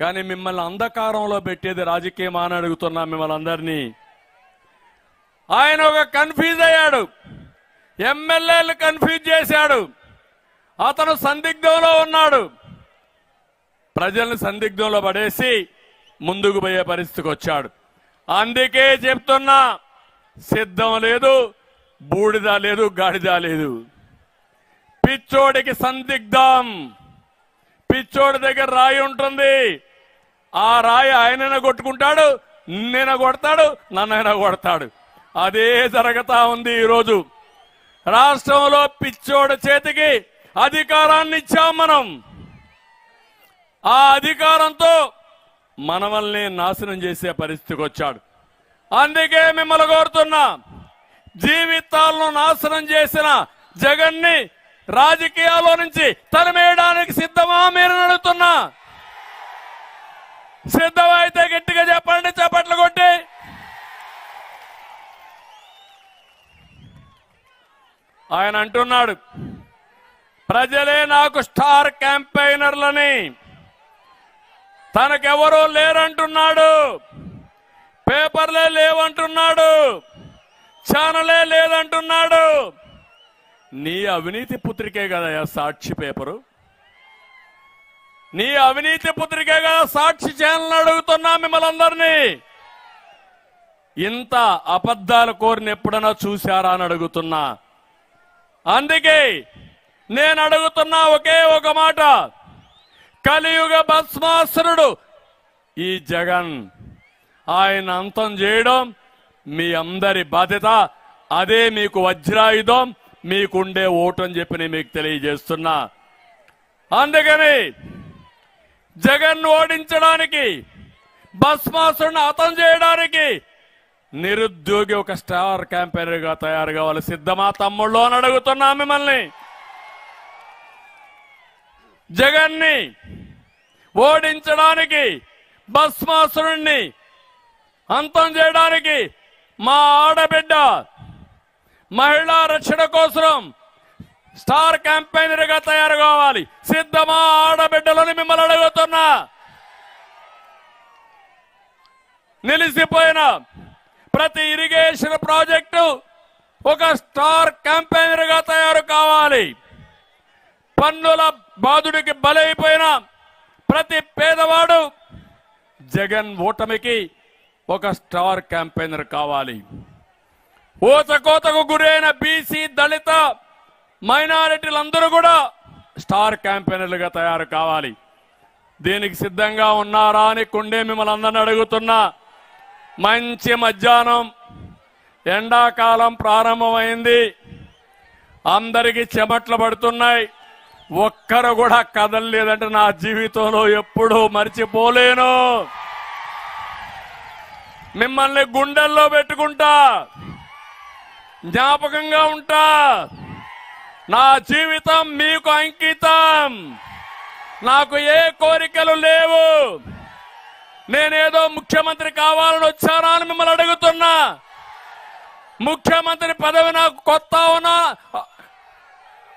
కానీ మిమ్మల్ని అంధకారంలో పెట్టేది రాజకీయం అని అడుగుతున్నా మిమ్మల్ని అందరినీ. ఆయన ఒక కన్ఫ్యూజ్ అయ్యాడు. ఎమ్మెల్యేలు కన్ఫ్యూజ్ చేశాడు. అతను సందిగ్ధంలో ఉన్నాడు. ప్రజల్ని సందిగ్ధంలో పడేసి ముందుకు పోయే పరిస్థితికి వచ్చాడు. అందుకే చెప్తున్నా సిద్ధం లేదు బూడిద లేదు గాడిద లేదు. పిచ్చోడికి సందిగ్ధం. పిచ్చోడి దగ్గర రాయి ఉంటుంది. ఆ రాయి ఆయనైనా కొట్టుకుంటాడు నిన్న కొడతాడు నన్నైనా కొడతాడు. అదే జరుగుతా ఉంది ఈరోజు. రాష్ట్రంలో పిచ్చోడ చేతికి అధికారాన్ని ఇచ్చాం మనం. ఆ అధికారంతో మనమల్ని నాశనం చేసే పరిస్థితికి వచ్చాడు. అందుకే మిమ్మల్ని కోరుతున్నా జీవితాలను నాశనం చేసిన జగన్ని రాజకీయాల్లో నుంచి తరిమేయడానికి సిద్ధమా మీరు నడుతున్నా సిద్ధమైతే గట్టిగా చెప్పండి చప్పట్లు కొట్టి. ఆయన అంటున్నాడు ప్రజలే నాకు స్టార్ క్యాంపెయినర్లని. తనకెవరూ లేరంటున్నాడు పేపర్లే లేవంటున్నాడు ఛానలే లేదంటున్నాడు. నీ అవినీతి పుత్రికే కదా సాక్షి పేపరు? నీ అవినీతి పుత్రికే సాక్షి ఛానల్ అడుగుతున్నా మిమ్మల్ని అందరినీ. ఇంత అబద్ధాలు కోరిన ఎప్పుడన్నా చూశారా అని అడుగుతున్నా. అందుకే నేను అడుగుతున్నా ఒకే ఒక మాట. కలియుగ భస్మాసురుడు ఈ జగన్. ఆయన అంతం చేయడం మీ అందరి బాధ్యత. అదే మీకు వజ్రాయుధం మీకుండే ఓటు అని చెప్పి నేను మీకు తెలియజేస్తున్నా. అందుకని జగన్ ఓడించడానికి భస్మాసుడిని హతం చేయడానికి నిరుద్యోగి ఒక స్టార్ క్యాంపెయినర్గా తయారు కావాలి. సిద్ధమా తమ్ముళ్ళు అని అడుగుతున్నా మిమ్మల్ని. జగన్ని ఓడించడానికి భస్మాసురుణ్ణి అంతం చేయడానికి మా ఆడబిడ్డ మహిళా రక్షణ కోసం స్టార్ క్యాంపెయినర్గా తయారు కావాలి. సిద్ధమా ఆడబిడ్డలని మిమ్మల్ని అడుగుతున్నా. నిలిసిపోయిన ప్రతి ఇరిగేషన్ ప్రాజెక్టు ఒక స్టార్ క్యాంపెయినర్గా తయారు కావాలి. పన్నుల బాధుడికి బలైపోయిన ప్రతి పేదవాడు జగన్ ఓటమికి ఒక స్టార్ క్యాంపెయినర్ కావాలి. ఊచకోతకు గురైన బీసీ దళిత మైనారిటీలందరూ కూడా స్టార్ క్యాంపెయినర్లుగా తయారు కావాలి. దీనికి సిద్ధంగా ఉన్నారా అని కొండే మిమ్మల్ని అందరిని అడుగుతున్నా. మంచి మధ్యాహ్నం. ఎండాకాలం ప్రారంభమైంది. అందరికి చెమట్లు పడుతున్నాయి. ఒక్కరు కూడా కదలలేదంటే నా జీవితంలో ఎప్పుడూ మర్చిపోలేను. మిమ్మల్ని గుండెల్లో పెట్టుకుంటా. జ్ఞాపకంగా ఉంటా. నా జీవితం మీకు అంకితం. నాకు ఏ కోరికలు లేవు. నేనేదో ముఖ్యమంత్రి కావాలని వచ్చానా అని మిమ్మల్ని అడుగుతున్నా. ముఖ్యమంత్రి పదవి నాకు కొత్త అవునా?